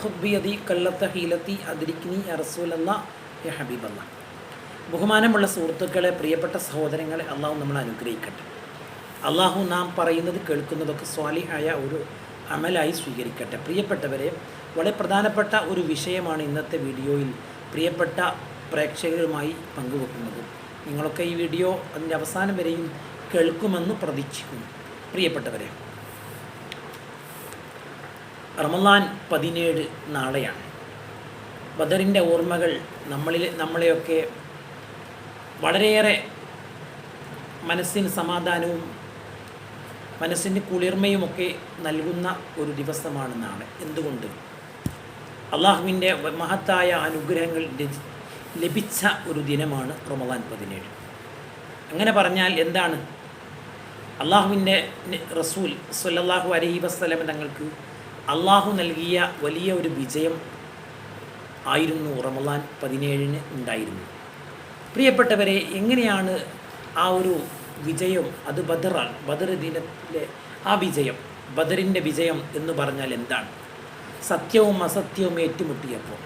ഹുബിയതി കള്ളത്ത ഹീലത്തി അതിരിക്കിനി അറസൂലെന്ന ഹബീബല്ല ബഹുമാനമുള്ള സുഹൃത്തുക്കളെ പ്രിയപ്പെട്ട സഹോദരങ്ങളെ അള്ളാഹു നമ്മൾ അനുഗ്രഹിക്കട്ടെ. അള്ളാഹു നാം പറയുന്നത് കേൾക്കുന്നതൊക്കെ സ്വാലിഹായ ഒരു അമലായി സ്വീകരിക്കട്ടെ. പ്രിയപ്പെട്ടവരെ വളരെ പ്രധാനപ്പെട്ട ഒരു വിഷയമാണ് ഇന്നത്തെ വീഡിയോയിൽ പ്രിയപ്പെട്ട പ്രേക്ഷകരുമായി പങ്കുവെക്കുന്നത്. നിങ്ങളൊക്കെ ഈ വീഡിയോ അതിന്റെ അവസാനം വരെയും കേൾക്കുമെന്ന് പ്രതീക്ഷിക്കുന്നു. പ്രിയപ്പെട്ടവരെ റമലാൻ പതിനേഴ് നാളെയാണ്. ബദറിന്റെ ഓർമ്മകൾ നമ്മളിൽ നമ്മളെയൊക്കെ വളരെയേറെ മനസ്സിന് സമാധാനവും മനസ്സിന് കുളിർമയുമൊക്കെ നൽകുന്ന ഒരു ദിവസമാണ് നാളെ. എന്തുകൊണ്ട്? അള്ളാഹുവിന്റെ മഹത്തായ അനുഗ്രഹങ്ങൾ ലഭിച്ച ഒരു ദിനമാണ് റമദാൻ പതിനേഴ്. അങ്ങനെ പറഞ്ഞാൽ എന്താണ്? അള്ളാഹുവിന്റെ റസൂൽ സല്ലാഹു അലൈഹി വസ്ലം തങ്ങൾക്ക് അള്ളാഹു നൽകിയ വലിയ ഒരു വിജയം ആയിരുന്നു റമദാൻ പതിനേഴിന് ഉണ്ടായിരുന്നു. പ്രിയപ്പെട്ടവരെ എങ്ങനെയാണ് ആ ഒരു വിജയം അത് ബദറാണ് ബദർ ദിനത്തിലെ ആ വിജയം ബദറിന്റെ വിജയം എന്ന് പറഞ്ഞാൽ എന്താണ്? സത്യവും അസത്യവും ഏറ്റുമുട്ടിയപ്പോൾ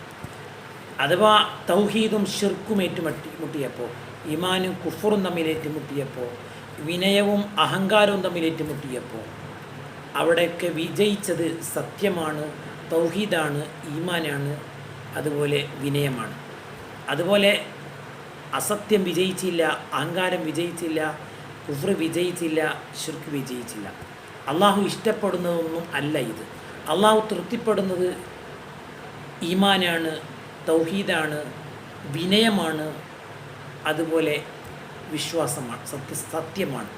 അഥവാ തൗഹീദും ഷിർക്കും ഏറ്റുമുട്ടി മുട്ടിയപ്പോൾ ഇമാനും കുഫറും തമ്മിൽ ഏറ്റുമുട്ടിയപ്പോൾ വിനയവും അഹങ്കാരവും തമ്മിൽ ഏറ്റുമുട്ടിയപ്പോൾ അവിടെയൊക്കെ വിജയിച്ചത് സത്യമാണ് തൗഹീദാണ് ഈമാനാണ് അതുപോലെ വിനയമാണ്. അതുപോലെ അസത്യം വിജയിച്ചില്ല അഹങ്കാരം വിജയിച്ചില്ല കുഫ്ർ വിജയിച്ചില്ല ഷിർക്ക് വിജയിച്ചില്ല. അള്ളാഹു ഇഷ്ടപ്പെടുന്നതൊന്നും അല്ല ഇത്. അള്ളാഹു തൃപ്തിപ്പെടുന്നത് ഈമാനാണ് തൗഹീദാണ് വിനയമാണ് അതുപോലെ വിശ്വാസമാണ് സത്യ സത്യമാണ്.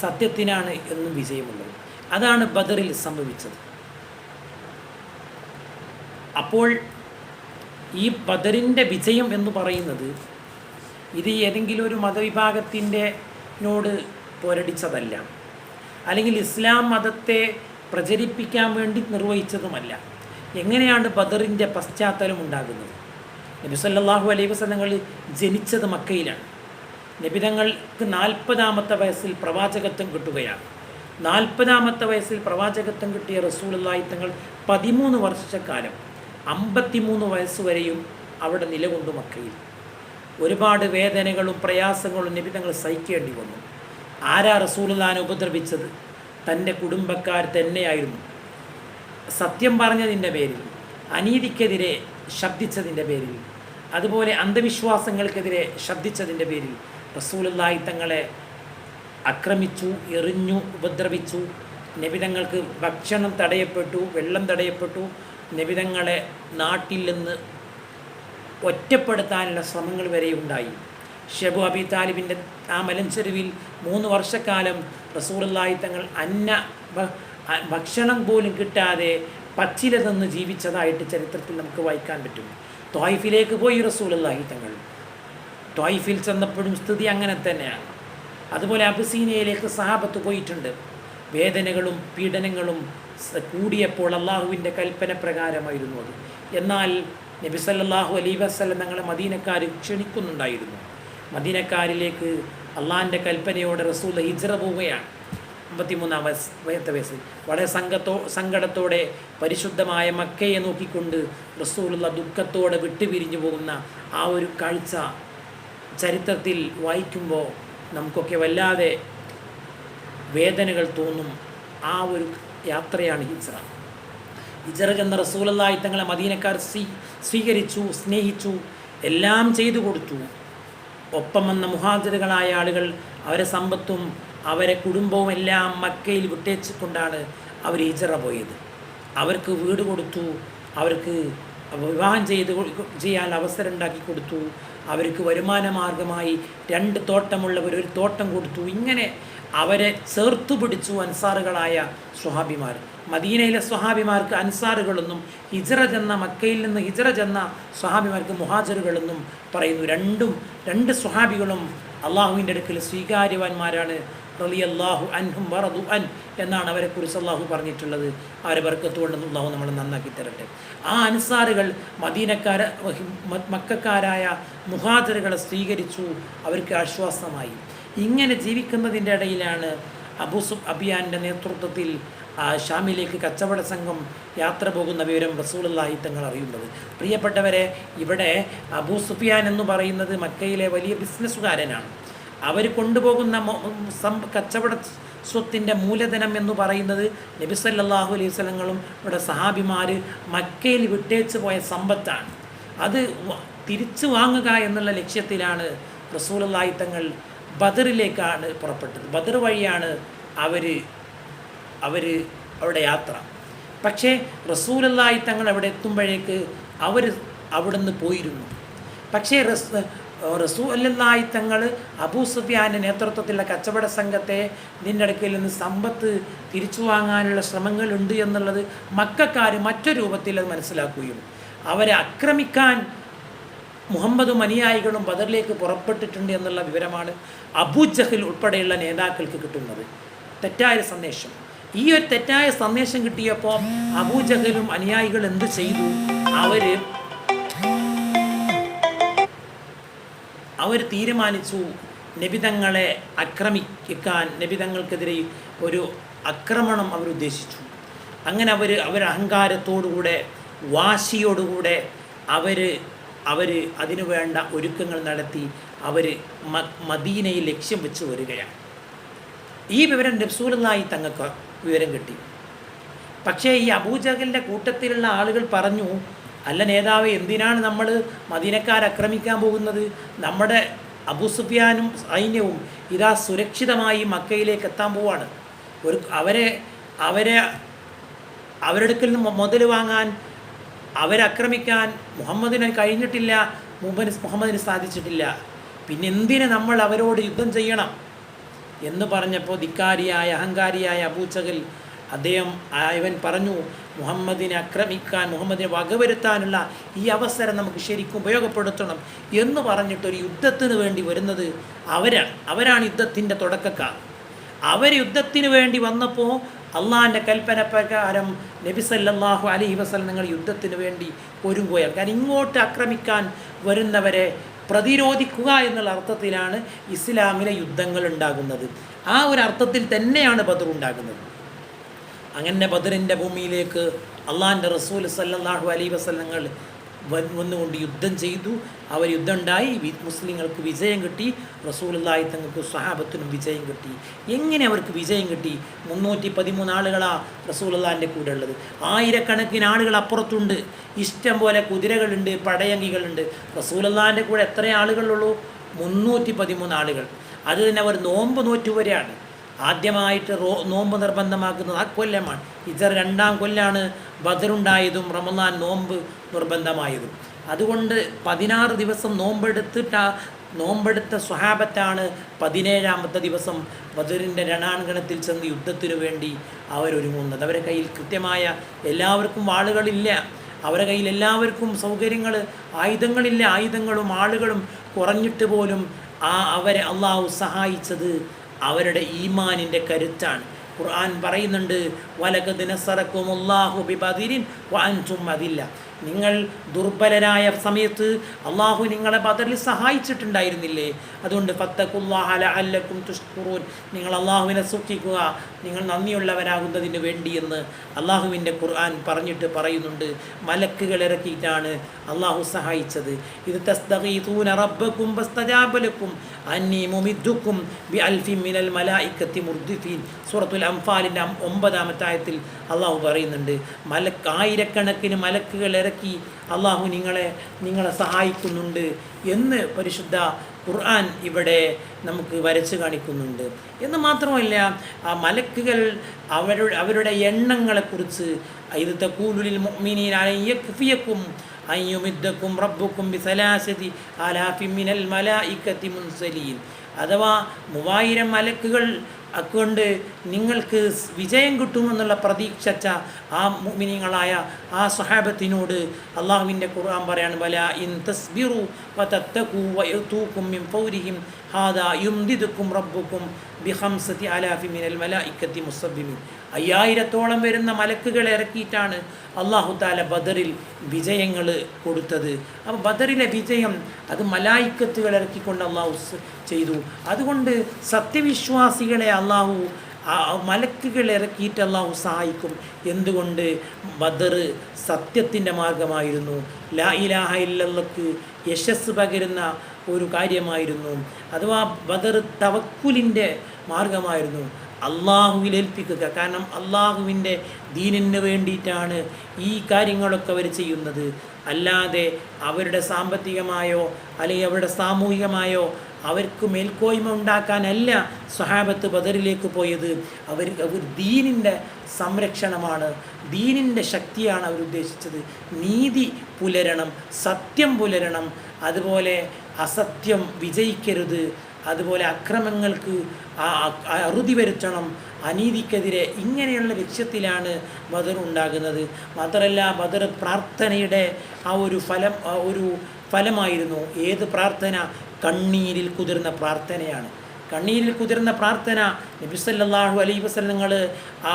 സത്യത്തിനാണ് എന്നും വിജയമുള്ളത്. അതാണ് ബദറിൽ സംഭവിച്ചത്. അപ്പോൾ ഈ ബദറിന്റെ വിജയം എന്ന് പറയുന്നത് ഇത് ഏതെങ്കിലും ഒരു മതവിഭാഗത്തിന്റെ നോട് പോരടിച്ചതല്ല. അല്ലെങ്കിൽ ഇസ്ലാം മതത്തെ പ്രചരിപ്പിക്കാൻ വേണ്ടി നിർവഹിച്ചതുമല്ല. എങ്ങനെയാണ് ബദറിന്റെ പശ്ചാത്തലം ഉണ്ടാകുന്നത്? നബി സല്ലല്ലാഹു അലൈഹി വസല്ലങ്ങൾ ജനിച്ചത് മക്കയിലാണ്. നബിതങ്ങൾക്ക് നാൽപ്പതാമത്തെ വയസ്സിൽ പ്രവാചകത്വം കിട്ടുകയാണ്. നാൽപ്പതാമത്തെ വയസ്സിൽ പ്രവാചകത്വം കിട്ടിയ റസൂലുള്ളാഹി തങ്ങൾ പതിമൂന്ന് വർഷക്കാലം അമ്പത്തിമൂന്ന് വയസ്സ് വരെയും അവിടെ നിലകൊണ്ടു മക്കയിൽ. ഒരുപാട് വേദനകളും പ്രയാസങ്ങളും നബി തങ്ങൾ സഹിക്കേണ്ടി വന്നു. ആരാ റസൂലുള്ളാനെ ഉപദ്രവിച്ചത്? തന്റെ കുടുംബക്കാർ തന്നെയായിരുന്നു. സത്യം പറഞ്ഞതിന്റെ പേരിൽ അനീതിക്കെതിരെ ശബ്ദിച്ചതിന്റെ പേരിൽ അതുപോലെ അന്ധവിശ്വാസങ്ങൾക്കെതിരെ ശബ്ദിച്ചതിന്റെ പേരിൽ റസൂലുള്ളാഹി തങ്ങളെ ആക്രമിച്ചു എറിഞ്ഞു ഉപദ്രവിച്ചു. നിബിതങ്ങൾക്ക് ഭക്ഷണം തടയപ്പെട്ടു വെള്ളം തടയപ്പെട്ടു. നിബിതങ്ങളെ നാട്ടിൽ നിന്ന് ഒറ്റപ്പെടുത്താനുള്ള ശ്രമങ്ങൾ വരെ ഉണ്ടായി. ഷെബു അബി താലിബിന്റെ ആ മലഞ്ചെരുവിൽ മൂന്ന് വർഷക്കാലം റസൂലുള്ളാഹി തങ്ങൾ അന്ന ഭക്ഷണം പോലും കിട്ടാതെ പച്ചില നിന്ന് ജീവിച്ചതായിട്ട് ചരിത്രത്തിൽ നമുക്ക് വായിക്കാൻ പറ്റും. ത്വായിഫിലേക്ക് പോയി റസൂലുള്ളാഹി തങ്ങൾ. ത്വായിഫിൽ ചെന്നപ്പോഴും സ്ഥിതി അങ്ങനെ തന്നെയാണ്. അതുപോലെ അബസീനയിലേക്ക് സഹാബത്ത് പോയിട്ടുണ്ട്. വേദനകളും പീഡനങ്ങളും കൂടിയപ്പോൾ അള്ളാഹുവിന്റെ കൽപ്പന പ്രകാരമായിരുന്നു അത്. എന്നാൽ നബി സല്ലല്ലാഹു അലൈഹി വസ്ലം ഞങ്ങളെ മദീനക്കാർ ക്ഷണിക്കുന്നുണ്ടായിരുന്നു. മദീനക്കാരിലേക്ക് അള്ളാഹിന്റെ കൽപ്പനയോടെ റസൂൽ ഹിജ്റ പോവുകയാണ്. അമ്പത്തിമൂന്നാം വയസ്സ് വയത്തെ വയസ്സിൽ. വളരെ സംഘത്തോ സങ്കടത്തോടെ പരിശുദ്ധമായ മക്കയെ നോക്കിക്കൊണ്ട് റസൂലുള്ള ദുഃഖത്തോടെ വിട്ടുപിരിഞ്ഞു പോകുന്ന ആ ഒരു കാഴ്ച ചരിത്രത്തിൽ വായിക്കുമ്പോൾ നമുക്കൊക്കെ വല്ലാതെ വേദനകൾ തോന്നും ആ ഒരു യാത്രയാണ് ഹിജ്റ. ഹിജറ ചെന്ന റസൂലല്ലായി തങ്ങളെ മദീനക്കാർ സ്വീ സ്വീകരിച്ചു സ്നേഹിച്ചു എല്ലാം ചെയ്തു കൊടുത്തു. ഒപ്പം വന്ന മുഹാജിറുകളായ ആളുകൾ അവരെ സമ്പത്തും അവരെ കുടുംബവും എല്ലാം മക്കയിൽ വിട്ടേച്ചുകൊണ്ടാണ് അവർ ഹിജറ പോയത്. അവർക്ക് വീട് കൊടുത്തു അവർക്ക് വിവാഹം ചെയ്ത് ചെയ്യാൻ അവസരം ഉണ്ടാക്കി കൊടുത്തു. അവർക്ക് വരുമാന മാർഗമായി രണ്ട് തോട്ടമുള്ളവർ ഒരു തോട്ടം കൊടുത്തു. ഇങ്ങനെ അവരെ ചേർത്തു പിടിച്ചു അൻസാറുകളായ സ്വഹാബിമാർ. മദീനയിലെ സ്വഹാബിമാർക്ക് അൻസാറുകളെന്നും ഹിജറ ചെന്ന മക്കയിൽ നിന്ന് ഹിജറ ചെന്ന സ്വഹാബിമാർക്ക് മുഹാജറുകളെന്നും പറയുന്നു. രണ്ടും രണ്ട് സ്വഹാബികളും അള്ളാഹുവിന്റെ അടുക്കൽ സ്വീകാര്യവാന്മാരാണ്. അള്ളാഹു അൻഹും വറദു അൻ എന്നാണ് അവരെ കുറിച്ച് അള്ളാഹു പറഞ്ഞിട്ടുള്ളത്. അവരെ ബർക്കത്തുകൊണ്ടെന്ന് അള്ളാഹു നമ്മൾ നന്നാക്കി തരട്ടെ. ആ അൻസാറുകൾ മദീനക്കാര മക്കാരായ മുഹാജറുകളെ സ്വീകരിച്ചു. അവർക്ക് ആശ്വാസമായി. ഇങ്ങനെ ജീവിക്കുന്നതിന്റെ ഇടയിലാണ് അബൂ സു അബിയാന്റെ നേതൃത്വത്തിൽ ഷാമിലേക്ക് കച്ചവട സംഘം യാത്ര പോകുന്ന വിവരം റസൂലുള്ളാഹി തങ്ങൾ അറിയുന്നത്. പ്രിയപ്പെട്ടവരെ ഇവിടെ അബൂ സുഫിയാൻ എന്ന് പറയുന്നത് മക്കയിലെ വലിയ ബിസിനസ്സുകാരനാണ് അവർ കൊണ്ടുപോകുന്ന കച്ചവട സ്വത്തിന്റെ മൂലധനം എന്ന് പറയുന്നത് നബിസല്ലാഹു അലൈഹി സ്വലങ്ങളും ഇവിടെ സഹാബിമാർ മക്കയിൽ വിട്ടേച്ച് പോയ സമ്പത്താണ്. അത് തിരിച്ചു വാങ്ങുക എന്നുള്ള ലക്ഷ്യത്തിലാണ് റസൂലുള്ളാഹി തങ്ങൾ ബദറിലേക്കാണ് പുറപ്പെട്ടത്. ബദർ വഴിയാണ് അവർ അവർ അവിടെ യാത്ര. പക്ഷേ റസൂലല്ലായി തങ്ങൾ അവിടെ എത്തുമ്പോഴേക്ക് അവർ അവിടുന്ന് പോയിരുന്നു. പക്ഷേ റസൂലല്ലായി തങ്ങൾ അബൂ സുഫിയാന്റെ നേതൃത്വത്തിലുള്ള കച്ചവട സംഘത്തെ നിന്റെ അടുക്കൽ നിന്ന് സമ്പത്ത് തിരിച്ചു വാങ്ങാനുള്ള ശ്രമങ്ങളുണ്ട് എന്നുള്ളത് മക്കാർ മറ്റൊരു രൂപത്തിൽ അത് മനസ്സിലാക്കുകയും അവരെ ആക്രമിക്കാൻ മുഹമ്മദും അനുയായികളും ബദറിലേക്ക് പുറപ്പെട്ടിട്ടുണ്ട് എന്നുള്ള വിവരമാണ് അബൂജഹൽ ഉൾപ്പെടെയുള്ള നേതാക്കൾക്ക് കിട്ടുന്നത്. തെറ്റായ സന്ദേശം. ഈ ഒരു തെറ്റായ സന്ദേശം കിട്ടിയപ്പോൾ അബൂജഹലും അനുയായികൾ എന്ത് ചെയ്തു? അവർ അവർ തീരുമാനിച്ചു നബിതങ്ങളെ ആക്രമിക്കാൻ നബിതങ്ങൾക്കെതിരെ ഒരു ആക്രമണം അവർ ഉദ്ദേശിച്ചു. അങ്ങനെ അവർ അവർ അഹങ്കാരത്തോടുകൂടെ വാശിയോടുകൂടെ അവർ അവർ അതിനു വേണ്ട ഒരുക്കങ്ങൾ നടത്തി അവർ മദീനയിൽ ലക്ഷ്യം വെച്ച് വരികയാണ്. ഈ വിവരം നബ്സൂലായി തങ്ങൾക്ക് വിവരം കിട്ടി. പക്ഷേ ഈ അബൂജഹലിന്റെ കൂട്ടത്തിലുള്ള ആളുകൾ പറഞ്ഞു അല്ല നേതാവ് എന്തിനാണ് നമ്മൾ മദീനക്കാർ ആക്രമിക്കാൻ പോകുന്നത്? നമ്മുടെ അബുസുഫിയാനും സൈന്യവും ഇതാ സുരക്ഷിതമായി മക്കയിലേക്ക് എത്താൻ പോവാണ്. ഒരു അവരെ അവരെ അവരുടെ അടുക്കൽ നിന്ന് മുതൽ വാങ്ങാൻ അവരക്രമിക്കാൻ മുഹമ്മദിന് കഴിഞ്ഞിട്ടില്ല മുഹമ്മദ് മുഹമ്മദിന് സാധിച്ചിട്ടില്ല. പിന്നെ എന്തിന് നമ്മൾ അവരോട് യുദ്ധം ചെയ്യണം? എന്ന് പറഞ്ഞപ്പോൾ ധിക്കാരിയായ അഹങ്കാരിയായ അബൂച്ചകൽ അദ്ദേഹം ഇവൻ പറഞ്ഞു മുഹമ്മദിനെ ആക്രമിക്കാൻ മുഹമ്മദിനെ വകവരുത്താനുള്ള ഈ അവസരം നമുക്ക് ശരിക്കും ഉപയോഗപ്പെടുത്തണം എന്ന് പറഞ്ഞിട്ട് ഒരു യുദ്ധത്തിന് വേണ്ടി വരുന്നത് അവരാണ്. അവരാണ് യുദ്ധത്തിന്റെ തുടക്കക്കാർ. അവർ യുദ്ധത്തിന് വേണ്ടി വന്നപ്പോൾ അള്ളാഹിന്റെ കൽപ്പന പ്രകാരം നബിസല്ലാഹു അലി വസല്ലം നിങ്ങൾ യുദ്ധത്തിന് വേണ്ടി ഒരുങ്ങുകയാണ്. കാരണം ഇങ്ങോട്ട് ആക്രമിക്കാൻ വരുന്നവരെ പ്രതിരോധിക്കുക എന്നുള്ള അർത്ഥത്തിലാണ് ഇസ്ലാമിലെ യുദ്ധങ്ങൾ ഉണ്ടാകുന്നത്. ആ ഒരു അർത്ഥത്തിൽ തന്നെയാണ് ബദർ ഉണ്ടാകുന്നത് അങ്ങനെ ബദറിന്റെ ഭൂമിയിലേക്ക് അള്ളാഹിന്റെ റസൂൽ സല്ലാഹു അലൈ വസല്ലങ്ങൾ വന്നുകൊണ്ട് യുദ്ധം ചെയ്തു. അവർ യുദ്ധം ഉണ്ടായി മുസ്ലിങ്ങൾക്ക് വിജയം കിട്ടി. റസൂലുള്ളാഹി തങ്ങൾക്ക് സ്വഹാബത്തിനും വിജയം കിട്ടി. എങ്ങനെ അവർക്ക് വിജയം കിട്ടി? മുന്നൂറ്റി പതിമൂന്ന് ആളുകളാ റസൂലുള്ളാഹിന്റെ കൂടെ ഉള്ളത് ആയിരക്കണക്കിന് ആളുകൾ അപ്പുറത്തുണ്ട്. ഇഷ്ടം പോലെ കുതിരകളുണ്ട് പടയങ്കികളുണ്ട്. റസൂലുള്ളാഹിന്റെ കൂടെ എത്ര ആളുകളുള്ളൂ? മുന്നൂറ്റി പതിമൂന്ന് ആളുകൾ. അത് തന്നെ അവർ നോമ്പ് നോറ്റുവരെയാണ്. ആദ്യമായിട്ട് റോ നോമ്പ് നിർബന്ധമാക്കുന്നത് ആ കൊല്ലമാണ്. ഇതർ രണ്ടാം കൊല്ലാണ് ബദറുണ്ടായതും റമദാൻ നോമ്പ് നിർബന്ധമായതും. അതുകൊണ്ട് പതിനാറ് ദിവസം നോമ്പെടുത്തിട്ട് നോമ്പെടുത്ത സ്വഹാബത്താണ് പതിനേഴാമത്തെ ദിവസം ബദറിന്റെ രണാങ്കണത്തിൽ ചെന്ന് യുദ്ധത്തിനു വേണ്ടി അവരൊരുങ്ങുന്നത്. അവരെ കയ്യിൽ കൃത്യമായ എല്ലാവർക്കും വാളുകളില്ല. അവരുടെ കയ്യിൽ എല്ലാവർക്കും സൗകര്യങ്ങൾ ആയുധങ്ങളില്ല. ആയുധങ്ങളും ആളുകളും കുറഞ്ഞിട്ട് പോലും ആ അവരെ അള്ളാഹു സഹായിച്ചത് അവരുടെ ഈമാനിന്റെ കരുത്താണ്. ഖുർആൻ പറയുന്നുണ്ട് വലക അള്ളാഹു ബിബദിരിൻ വാൻസും അതില്ല നിങ്ങൾ ദുർബലരായ സമയത്ത് അള്ളാഹു നിങ്ങളെ ബദറിൽ സഹായിച്ചിട്ടുണ്ടായിരുന്നില്ലേ? അതുകൊണ്ട് ഫത്തക്കുല്ലാഹല അല്ലക്കും തുഷ്കുറൂൻ. നിങ്ങൾ അള്ളാഹുവിനെ സൂക്ഷിക്കുക. നിങ്ങൾ നന്ദിയുള്ളവരാകുന്നതിന് വേണ്ടിയെന്ന് അള്ളാഹുവിന്റെ ഖുർആൻ പറഞ്ഞിട്ട് പറയുന്നുണ്ട്. മലക്കുകൾ ഇറക്കിയിട്ടാണ് അള്ളാഹു സഹായിച്ചത്. ഇത് തസ്തഗീതൂന റബ്ബക്കും ബസ്തജാബലക്കും അന്നി മുമിദ്ദുക്കും ബി അൽഫി മിനൽ മലായിക്കത്തി മുർദിഫീൻ സൂറത്തുൽ അംഫാലിന്റെ ഒമ്പതാമത്തെ ആയത്തിൽ അള്ളാഹു പറയുന്നുണ്ട്. മലക്ക് ആയിരക്കണക്കിന് മലക്കുകൾ ഇറക്കി അള്ളാഹു നിങ്ങളെ നിങ്ങളെ സഹായിക്കുന്നുണ്ട് എന്ന് പരിശുദ്ധ ഖുർആൻ ഇവിടെ നമുക്ക് വരച്ച് കാണിക്കുന്നുണ്ട്. എന്ന് മാത്രമല്ല ആ മലക്കുകൾ അവരുടെ അവരുടെ എണ്ണങ്ങളെക്കുറിച്ച് ഇത് തക്കൂലുലിൽ മുഅ്മിനീൻ അയ്യുമിദ്ദക്കും റബ്ബുക്കും ബിസലാസതി ആലാഫി മിനൽ മലായിക്കത്തി മുൻസലീൻ. അഥവാ മൂവായിരം മലക്കുകൾ അതുകൊണ്ട് നിങ്ങൾക്ക് വിജയം കിട്ടുമെന്നുള്ള പ്രതീക്ഷിച്ച ആ മുഅ്മിനീങ്ങളായ ആ സഹാബത്തിനോട് അള്ളാഹുവിന്റെ ഖുർആൻ പറയാണ് വല ഇൻ തസ്ബിറു മിൻ ഫൗരിഹിം യുംദിദുക്കും റബ്ബുക്കും ബിഖംസതി അലാഫി മിനൽ ഇക്കത്തി മുസബിമിൻ അയ്യായിരത്തോളം വരുന്ന മലക്കുകളെ ഇറക്കിയിട്ടാണ് അള്ളാഹു താല ബദറിൽ വിജയങ്ങൾ കൊടുത്തത്. അപ്പോൾ ബദറിലെ വിജയം അത് മലായിക്കത്തുകൾ ഇറക്കിക്കൊണ്ട് അള്ളാഹു ചെയ്തു. അതുകൊണ്ട് സത്യവിശ്വാസികളെ അള്ളാഹു മലക്കുകൾ ഇറക്കിയിട്ട് അള്ളാഹു സഹായിക്കും. എന്തുകൊണ്ട്? ബദർ സത്യത്തിന്റെ മാർഗമായിരുന്നു. ലാ ഇലാഹ ഇല്ലല്ലക്ക് യശസ് പകരുന്ന ഒരു കാര്യമായിരുന്നു. അഥവാ ബദർ തവക്കുലിന്റെ മാർഗമായിരുന്നു. അള്ളാഹുവിൽ ഏൽപ്പിക്കുക. കാരണം അള്ളാഹുവിന്റെ ദീനിന് വേണ്ടിയിട്ടാണ് ഈ കാര്യങ്ങളൊക്കെ അവർ ചെയ്യുന്നത്. അല്ലാതെ അവരുടെ സാമ്പത്തികമായോ അല്ലെങ്കിൽ അവരുടെ സാമൂഹികമായോ അവർക്ക് മേൽക്കോയ്മ ഉണ്ടാക്കാനല്ല സ്വഹാബത്ത് ബദറിലേക്ക് പോയത്. അവർ അവർ ദീനിന്റെ സംരക്ഷണമാണ് ദീനിന്റെ ശക്തിയാണ് അവരുദ്ദേശിച്ചത് നീതി പുലരണം സത്യം പുലരണം അതുപോലെ അസത്യം വിജയിക്കരുത് അതുപോലെ അക്രമങ്ങൾക്ക് അറുതി വരുത്തണം അനീതിക്കെതിരെ ഇങ്ങനെയുള്ള ലക്ഷ്യത്തിലാണ് ബദർ ഉണ്ടാകുന്നത്. മാത്രമല്ല ബദർ പ്രാർത്ഥനയുടെ ആ ഒരു ഫലം ഒരു ഫലമായിരുന്നു. ഏത് പ്രാർത്ഥന? കണ്ണീരിൽ കുതിർന്ന പ്രാർത്ഥനയാണ്. കണ്ണീരിൽ കുതിർന്ന പ്രാർത്ഥന നബിസല്ലാഹു അലൈ വസല്ലങ്ങൾ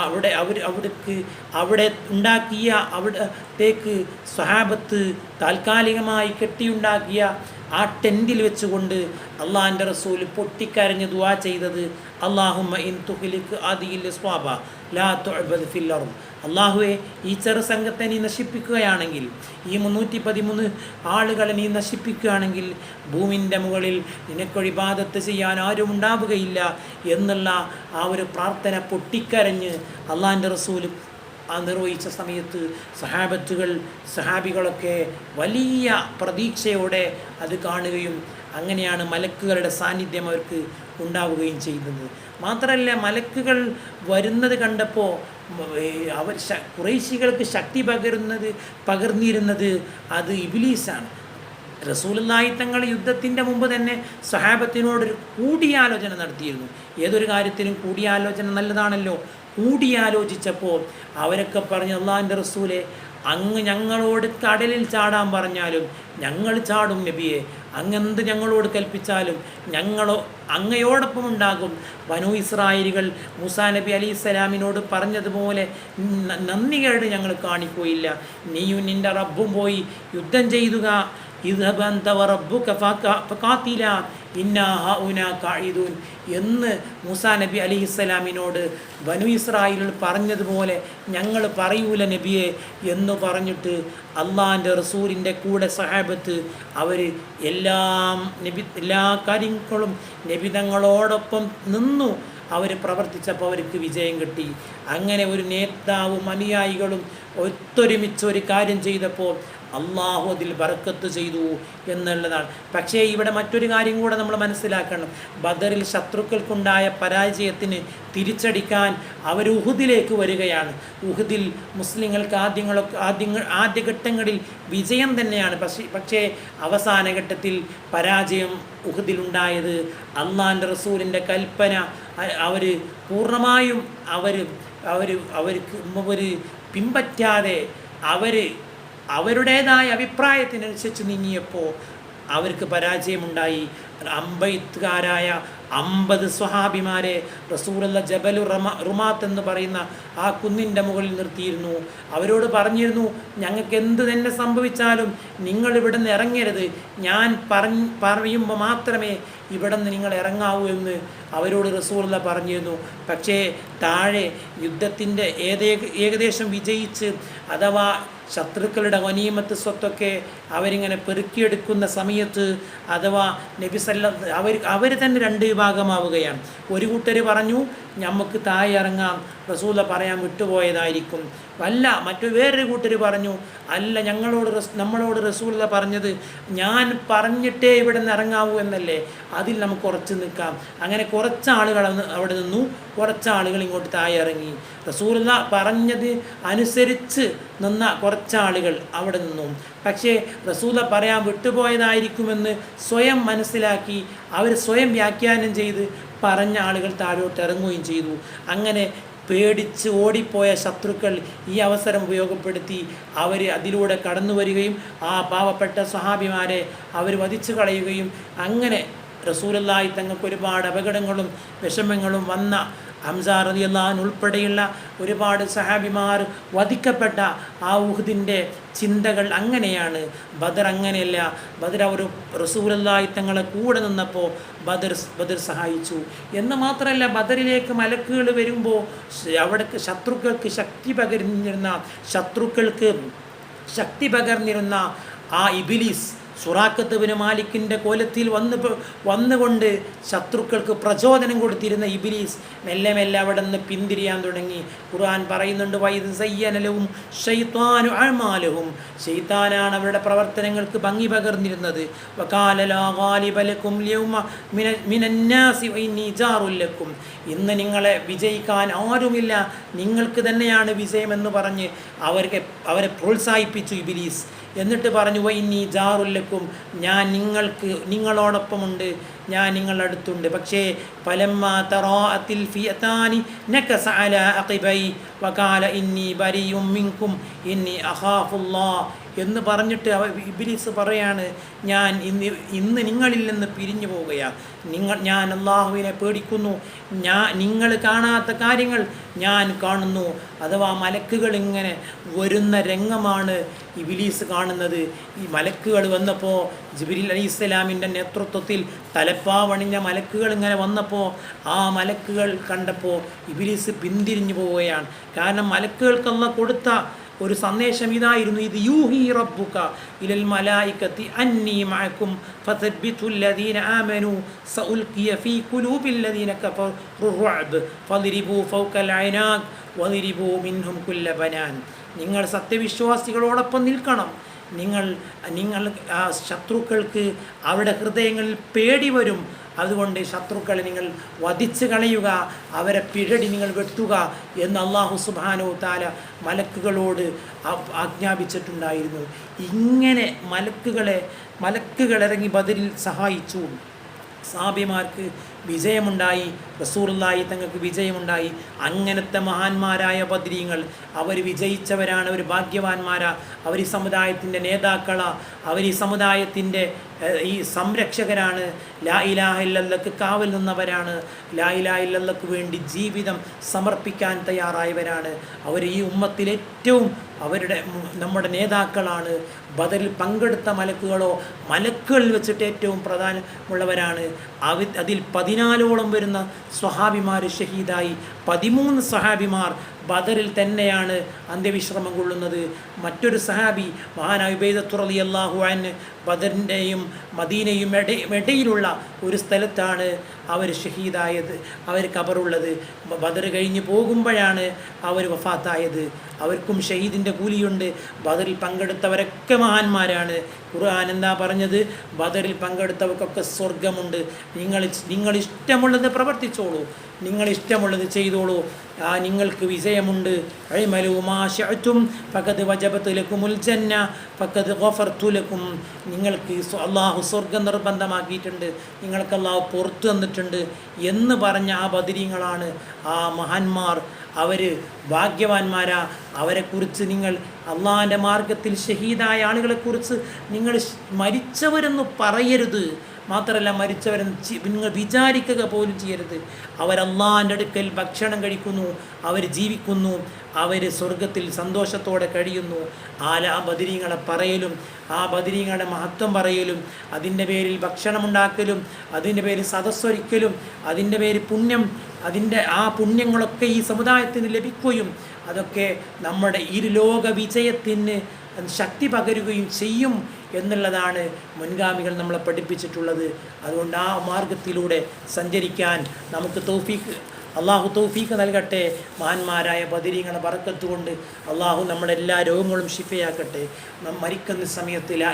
അവിടെ അവർ അവിടേക്ക് അവിടെ ഉണ്ടാക്കിയ അവിടത്തേക്ക് സ്വഹാബത്ത് താൽക്കാലികമായി കെട്ടിയുണ്ടാക്കിയ ആ ടെന്റിൽ വെച്ചുകൊണ്ട് അള്ളാഹിന്റെ റസൂൽ പൊട്ടിക്കരഞ്ഞ് ദുവാ ചെയ്തത് അള്ളാഹുമ്മ ഇൻ ലാ അള്ളാഹുവെ ഈ ചെറു സംഘത്തെ നീ നശിപ്പിക്കുകയാണെങ്കിൽ ഈ മുന്നൂറ്റി പതിമൂന്ന് ആളുകളെ നീ നശിപ്പിക്കുകയാണെങ്കിൽ ഭൂമിന്റെ മുകളിൽ നിനക്കൊഴിബാദത്ത് ചെയ്യാൻ ആരും ഉണ്ടാവുകയില്ല എന്നുള്ള ആ ഒരു പ്രാർത്ഥന പൊട്ടിക്കരഞ്ഞ് അള്ളാഹിന്റെ റസൂൽ നിർവഹിച്ച സമയത്ത് സഹാബത്തുകൾ സഹാബികളൊക്കെ വലിയ പ്രതീക്ഷയോടെ അത് കാണുകയും അങ്ങനെയാണ് മലക്കുകളുടെ സാന്നിധ്യം അവർക്ക് ഉണ്ടാവുകയും ചെയ്യുന്നത്. മാത്രമല്ല മലക്കുകൾ വരുന്നത് കണ്ടപ്പോൾ അവർ കുറേശികൾക്ക് ശക്തി പകരുന്നത് പകർന്നിരുന്നത് അത് ഇബിലീസാണ്. റസൂലുള്ളാഹി തങ്ങൾ യുദ്ധത്തിന്റെ മുമ്പ് തന്നെ സഹാബത്തിനോടൊരു കൂടിയാലോചന നടത്തിയിരുന്നു. ഏതൊരു കാര്യത്തിനും കൂടിയാലോചന നല്ലതാണല്ലോ. കൂടിയാലോചിച്ചപ്പോൾ അവരൊക്കെ പറഞ്ഞു അള്ളാഹിന്റെ റസൂലെ അങ്ങ് ഞങ്ങളോട് കടലിൽ ചാടാൻ പറഞ്ഞാലും ഞങ്ങൾ ചാടും നബിയെ. അങ്ങെന്ത് ഞങ്ങളോട് കൽപ്പിച്ചാലും ഞങ്ങളോ അങ്ങയോടൊപ്പം ഉണ്ടാകും. വനു ഇസ്രായേലികൾ മുസാ നബി അലി ഇസ്ലാമിനോട് പറഞ്ഞതുപോലെ നന്ദികേട് ഞങ്ങൾ കാണിക്കുകയില്ല. നീയും നിന്റെ റബ്ബും പോയി യുദ്ധം ചെയ്തുക. എന്ന് മൂസാ നബി അലി ഇസ്സലാമിനോട് ബനു ഇസ്രായേലിൽ പറഞ്ഞതുപോലെ ഞങ്ങൾ പറയൂല നബിയെ എന്ന് പറഞ്ഞിട്ട് അള്ളാഹിന്റെ റസൂലിന്റെ കൂടെ സഹാബത്ത് അവർ എല്ലാം നബി എല്ലാ കാര്യങ്ങളും നബിതങ്ങളോടൊപ്പം നിന്നു. അവർ പ്രവർത്തിച്ചപ്പോൾ അവർക്ക് വിജയം കിട്ടി. അങ്ങനെ ഒരു നേതാവും അനുയായികളും ഒത്തൊരുമിച്ച് ഒരു കാര്യം ചെയ്തപ്പോൾ അള്ളാഹു അതിൽ ബർക്കത്ത് ചെയ്തു എന്നുള്ളതാണ്. പക്ഷേ ഇവിടെ മറ്റൊരു കാര്യം കൂടെ നമ്മൾ മനസ്സിലാക്കണം. ബദറിൽ ശത്രുക്കൾക്കുണ്ടായ പരാജയത്തിന് തിരിച്ചടിക്കാൻ അവർ ഉഹുദിലേക്ക് വരികയാണ്. ഉഹുദിൽ മുസ്ലിങ്ങൾക്ക് ആദ്യങ്ങളൊക്കെ ആദ്യ ആദ്യഘട്ടങ്ങളിൽ വിജയം തന്നെയാണ്. പക്ഷേ പക്ഷേ അവസാന ഘട്ടത്തിൽ പരാജയം ഉഹുദിലുണ്ടായത് അള്ളാന്റെ റസൂലിന്റെ കൽപ്പന അവർ പൂർണമായും അവർ അവർ അവർക്ക് അവർ പിമ്പറ്റാതെ അവർ അവരുടേതായ അഭിപ്രായത്തിനനുസരിച്ച് നീങ്ങിയപ്പോൾ അവർക്ക് പരാജയമുണ്ടായി. അമ്പയത്തുകാരായ അമ്പത് സ്വഹാബിമാരെ റസൂലുള്ള ജബലു റമ റുമാത്ത് എന്ന് പറയുന്ന ആ കുന്നിന്റെ മുകളിൽ നിർത്തിയിരുന്നു. അവരോട് പറഞ്ഞിരുന്നു ഞങ്ങൾക്ക് എന്ത് തന്നെ സംഭവിച്ചാലും നിങ്ങൾ ഇവിടെ നിന്ന് ഇറങ്ങരുത്. ഞാൻ പറഞ്ഞ് പറയുമ്പോൾ മാത്രമേ ഇവിടെ നിന്ന് നിങ്ങൾ ഇറങ്ങാവൂ എന്ന് അവരോട് റസൂലുള്ള പറഞ്ഞിരുന്നു. പക്ഷേ താഴെ യുദ്ധത്തിന്റെ ഏതേ ഏകദേശം വിജയിച്ച് അഥവാ ശത്രുക്കളുടെ വനീമത്ത് സ്വത്തൊക്കെ അവരിങ്ങനെ പെറുക്കിയെടുക്കുന്ന സമയത്ത് അഥവാ നബിസല്ല അവർ അവർ തന്നെ രണ്ട് വിഭാഗമാവുകയാണ്. ഒരു കൂട്ടർ പറഞ്ഞു നമുക്ക് താഴെ ഇറങ്ങാം റസൂല പറയാൻ വിട്ടുപോയതായിരിക്കും. അല്ല മറ്റു വേറൊരു കൂട്ടർ പറഞ്ഞു അല്ല ഞങ്ങളോട് നമ്മളോട് റസൂല പറഞ്ഞത് ഞാൻ പറഞ്ഞിട്ടേ ഇവിടെ നിന്ന് ഇറങ്ങാവൂ എന്നല്ലേ? അതിൽ നമുക്ക് കുറച്ച് നിൽക്കാം. അങ്ങനെ കുറച്ച് ആളുകൾ അവിടെ നിന്നു. കുറച്ച് ആളുകൾ ഇങ്ങോട്ട് താഴെ ഇറങ്ങി റസൂല പറഞ്ഞത് അനുസരിച്ച് നിന്ന കുറച്ച് ആളുകൾ അവിടെ നിന്നു. പക്ഷേ റസൂല പറയാൻ വിട്ടുപോയതായിരിക്കുമെന്ന് സ്വയം മനസ്സിലാക്കി അവർ സ്വയം വ്യാഖ്യാനം ചെയ്ത് പറഞ്ഞ ആളുകൾ താഴോട്ട് ഇറങ്ങുകയും ചെയ്തു. അങ്ങനെ പേടിച്ച് ഓടിപ്പോയ ശത്രുക്കൾ ഈ അവസരം ഉപയോഗപ്പെടുത്തി അവർ അതിലൂടെ കടന്നു വരികയും ആ പാവപ്പെട്ട സഹാബിമാരെ അവർ വധിച്ചു കളയുകയും അങ്ങനെ റസൂലല്ലായി തങ്ങൾക്ക് ഒരുപാട് അപകടങ്ങളും വിഷമങ്ങളും വന്ന ഹംസാർ ഉൾപ്പെടെയുള്ള ഒരുപാട് സഹാബിമാർ വധിക്കപ്പെട്ട ആ ഉഹുദിന്റെ ചിന്തകൾ അങ്ങനെയാണ്. ബദർ അങ്ങനെയല്ല. ബദർ അവർ റസൂലല്ലായി തങ്ങളെ കൂടെ നിന്നപ്പോൾ ബദർ ബദർ സഹായിച്ചു. എന്ന് മാത്രമല്ല ബദറിലേക്ക് മലക്കുകൾ വരുമ്പോൾ അവിടെ ശത്രുക്കൾക്ക് ശക്തി പകരുന്നിരുന്ന ശത്രുക്കൾക്ക് ശക്തി പകർന്നിരുന്ന ആ ഇബിലിസ് സുറാക്കത്ത് ബിന് മാലിക്കിന്റെ കോലത്തിൽ വന്ന് വന്നുകൊണ്ട് ശത്രുക്കൾക്ക് പ്രചോദനം കൊടുത്തിരുന്ന ഇബിലീസ് മെല്ലെ മെല്ലെ അവിടെ നിന്ന് പിന്തിരിയാൻ തുടങ്ങി. ഖുർആൻ പറയുന്നുണ്ട് വൈദ് സയ്യനലവും ഷെയ്ത്താനു അഴ്മാലവും ഷെയ്ത്താനാണ് അവരുടെ പ്രവർത്തനങ്ങൾക്ക് ഭംഗി പകർന്നിരുന്നത്. ഇന്ന് നിങ്ങളെ വിജയിക്കാൻ ആരുമില്ല. നിങ്ങൾക്ക് തന്നെയാണ് വിജയമെന്ന് പറഞ്ഞ് അവർക്ക് അവരെ പ്രോത്സാഹിപ്പിച്ചു ഇബിലീസ്. എന്നിട്ട് പറഞ്ഞു വൈനി ജാറുല്ലക്കും ഞാൻ നിങ്ങൾക്ക് നിങ്ങളോടൊപ്പമുണ്ട് ഞാൻ നിങ്ങളുടെ അടുത്തുണ്ട് പക്ഷേ പലമ്മ തറാഅത്തിൽ ഫിയത്താനി നക്കസ അല അഖിബൈ വകാല ഇന്നി ബരിയും മിൻകും ഇന്നി അഖാഫുല്ലാ എന്ന് പറഞ്ഞിട്ട് അവ ഇബിലിസ് പറയാണ് ഞാൻ ഇന്ന് ഇന്ന് നിങ്ങളിൽ നിന്ന് പിരിഞ്ഞു പോവുകയാണ് നിങ്ങൾ ഞാൻ അള്ളാഹുവിനെ പേടിക്കുന്നു. ഞാൻ നിങ്ങൾ കാണാത്ത കാര്യങ്ങൾ ഞാൻ കാണുന്നു. അഥവാ മലക്കുകൾ ഇങ്ങനെ വരുന്ന രംഗമാണ് ഇബിലീസ് കാണുന്നത്. ഈ മലക്കുകൾ വന്നപ്പോൾ ജിബിരിൽ അലി ഇസ്ലാമിന്റെ നേതൃത്വത്തിൽ തലപ്പാവണിഞ്ഞ മലക്കുകൾ ഇങ്ങനെ വന്നപ്പോൾ ആ മലക്കുകൾ കണ്ടപ്പോൾ ഇബിലീസ് പിന്തിരിഞ്ഞു പോവുകയാണ്. കാരണം മലക്കുകൾക്കല്ല കൊടുത്ത ഒരു സന്ദേശം ഇതായിരുന്നു ഇത് യൂഹി റബ്ബുക ഇലൽ മലായിക്കത്തി അന്നി മഴക്കും ലദീന ആമനു സഉൽഖിയ ഫീ ഖുലൂബിൽ ലദീന കഫറു റുഅബ് ഫദ്രിബു ഫൗകൽ അനാഖ് വദ്രിബു മിൻഹും കുല്ല ബനാൻ. നിങ്ങൾ സത്യവിശ്വാസികളോടൊപ്പം നിൽക്കണം. നിങ്ങൾ നിങ്ങൾ ശത്രുക്കൾക്ക് അവരുടെ ഹൃദയങ്ങളിൽ പേടി വരും. അതുകൊണ്ട് ശത്രുക്കളെ നിങ്ങൾ വധിച്ചു കളയുക അവരെ പിഴടി നിങ്ങൾ വെട്ടുക എന്ന് അള്ളാഹു സുബാനോ താല മലക്കുകളോട് ആജ്ഞാപിച്ചിട്ടുണ്ടായിരുന്നു. ഇങ്ങനെ മലക്കുകളെ മലക്കുകളിറങ്ങി ബദരിൽ സഹായിച്ചു. സാബിമാർക്ക് വിജയമുണ്ടായി റസൂറുള്ളായി തങ്ങൾക്ക് വിജയമുണ്ടായി. അങ്ങനത്തെ മഹാന്മാരായ ബദ്രീങ്ങൾ അവർ വിജയിച്ചവരാണ് അവർ ഭാഗ്യവാന്മാരാ. അവർ ഈ സമുദായത്തിന്റെ നേതാക്കളാ. അവർ ഈ സമുദായത്തിന്റെ ഈ സംരക്ഷകരാണ്. ലാ ഇലാഹ ഇല്ലല്ലക്ക് കാവൽ നിന്നവരാണ്. ലാ ഇലാഹ ഇല്ലല്ലക്ക് വേണ്ടി ജീവിതം സമർപ്പിക്കാൻ തയ്യാറായവരാണ്. അവർ ഈ ഉമ്മത്തിൽ ഏറ്റവും അവരുടെ നമ്മുടെ നേതാക്കളാണ്. ബദറിൽ പങ്കെടുത്ത മലക്കുകളോ മലക്കുകളിൽ വെച്ചിട്ട് ഏറ്റവും പ്രധാനമുള്ളവരാണ്. അതിൽ പതിനാലോളം വരുന്ന സ്വഹാബിമാർ ഷഹീദായി. പതിമൂന്ന് സഹാബിമാർ ബദറിൽ തന്നെയാണ് അന്ത്യവിശ്രമം കൊള്ളുന്നത്. മറ്റൊരു സഹാബി മഹാനായ ഉബൈദത്തുറലി അള്ളാഹു അന് ബദറിന്റെയും മദീനയും ഇട ഇടയിലുള്ള ഒരു സ്ഥലത്താണ് അവർ ഷഹീദായത് അവർ കബറുള്ളത് ബദർ കഴിഞ്ഞ് പോകുമ്പോഴാണ് അവർ വഫാത്തായത്. അവർക്കും ഷഹീദിന്റെ കൂലിയുണ്ട്. ബദറിൽ പങ്കെടുത്തവരൊക്കെ മഹാന്മാരാണ്. ഖുർആൻ എന്താ പറഞ്ഞത്? ബദറിൽ പങ്കെടുത്തവർക്കൊക്കെ സ്വർഗമുണ്ട് നിങ്ങൾ നിങ്ങൾ ഇഷ്ടമുള്ളത് പ്രവർത്തിച്ചോളൂ. നിങ്ങൾ ഇഷ്ടമുള്ളത് ചെയ്തോളൂ. ആ നിങ്ങൾക്ക് വിജയമുണ്ട്. അഴിമലുമാശും ഫക്കത് വജബത്തുലക്കുമുൽ ജന്ന നിങ്ങൾക്ക് അള്ളാഹു സ്വർഗം നിർബന്ധമാക്കിയിട്ടുണ്ട്. നിങ്ങൾക്ക് അള്ളാഹു പുറത്തു തന്നിട്ടുണ്ട് എന്ന് പറഞ്ഞ ആ ബദിരീങ്ങളാണ് ആ മഹാന്മാർ. അവർ ഭാഗ്യവാന്മാരാ. അവരെക്കുറിച്ച് നിങ്ങൾ അള്ളാഹിന്റെ മാർഗത്തിൽ ഷഹീദായ ആളുകളെക്കുറിച്ച് നിങ്ങൾ മരിച്ചവരെന്ന് പറയരുത്. മാത്രമല്ല മരിച്ചവരെ നിങ്ങൾ വിചാരിക്കുക പോലും ചെയ്യരുത്. അവരല്ലാന്റെ അടുക്കൽ ഭക്ഷണം കഴിക്കുന്നു അവർ ജീവിക്കുന്നു അവർ സ്വർഗത്തിൽ സന്തോഷത്തോടെ കഴിയുന്നു. ആല ആ ബദിരീങ്ങളെ പറയലും ആ ബദിരീങ്ങളുടെ മഹത്വം പറയലും അതിന്റെ പേരിൽ ഭക്ഷണമുണ്ടാക്കലും അതിന്റെ പേരിൽ സദസ്സൊരിക്കലും അതിന്റെ പേര് പുണ്യം അതിന്റെ ആ പുണ്യങ്ങളൊക്കെ ഈ സമുദായത്തിന് ലഭിക്കുകയും അതൊക്കെ നമ്മുടെ ഇരുലോക വിജയത്തിന് ശക്തി പകരുകയും ചെയ്യും എന്നുള്ളതാണ് മുൻഗാമികൾ നമ്മളെ പഠിപ്പിച്ചിട്ടുള്ളത്. അതുകൊണ്ട് ആ മാർഗത്തിലൂടെ സഞ്ചരിക്കാൻ നമുക്ക് തൗഫീഖ് അള്ളാഹു തൗഫീഖ് നൽകട്ടെ. മഹാന്മാരായ ബദിരീങ്ങളെ വറക്കത്തുകൊണ്ട് അള്ളാഹു നമ്മുടെ എല്ലാ രോഗങ്ങളും ശിഫയാക്കട്ടെ. മരിക്കുന്ന സമയത്ത് ലാ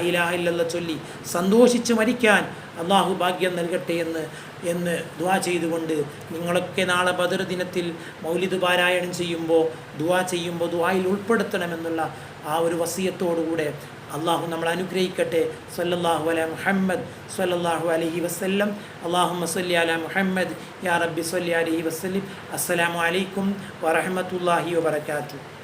ചൊല്ലി സന്തോഷിച്ച് മരിക്കാൻ അള്ളാഹു ഭാഗ്യം നൽകട്ടെ എന്ന് എന്ന് ദുവാ ചെയ്തുകൊണ്ട് നിങ്ങളൊക്കെ നാളെ ബദർ ദിനത്തിൽ മൗലിദ് പാരായണം ചെയ്യുമ്പോൾ ദുവാ ചെയ്യുമ്പോൾ ദുവായിൽ ഉൾപ്പെടുത്തണമെന്നുള്ള ആ ഒരു വസീയത്തോടുകൂടെ അള്ളാഹു നമ്മൾ അനുഗ്രഹിക്കട്ടെ. സല്ലല്ലാഹു അല മുഹമ്മദ് സല്ലല്ലാഹു അലൈഹി വസല്ലം. അള്ളാഹു സല്ലി അല മുഹമ്മദ് യാ റബ്ബി സല്ലി അലൈഹി വസ്ലിം അസ്സലാമു അലൈക്കും വറഹ്മത്തുള്ളാഹി വബറകാതുഹു.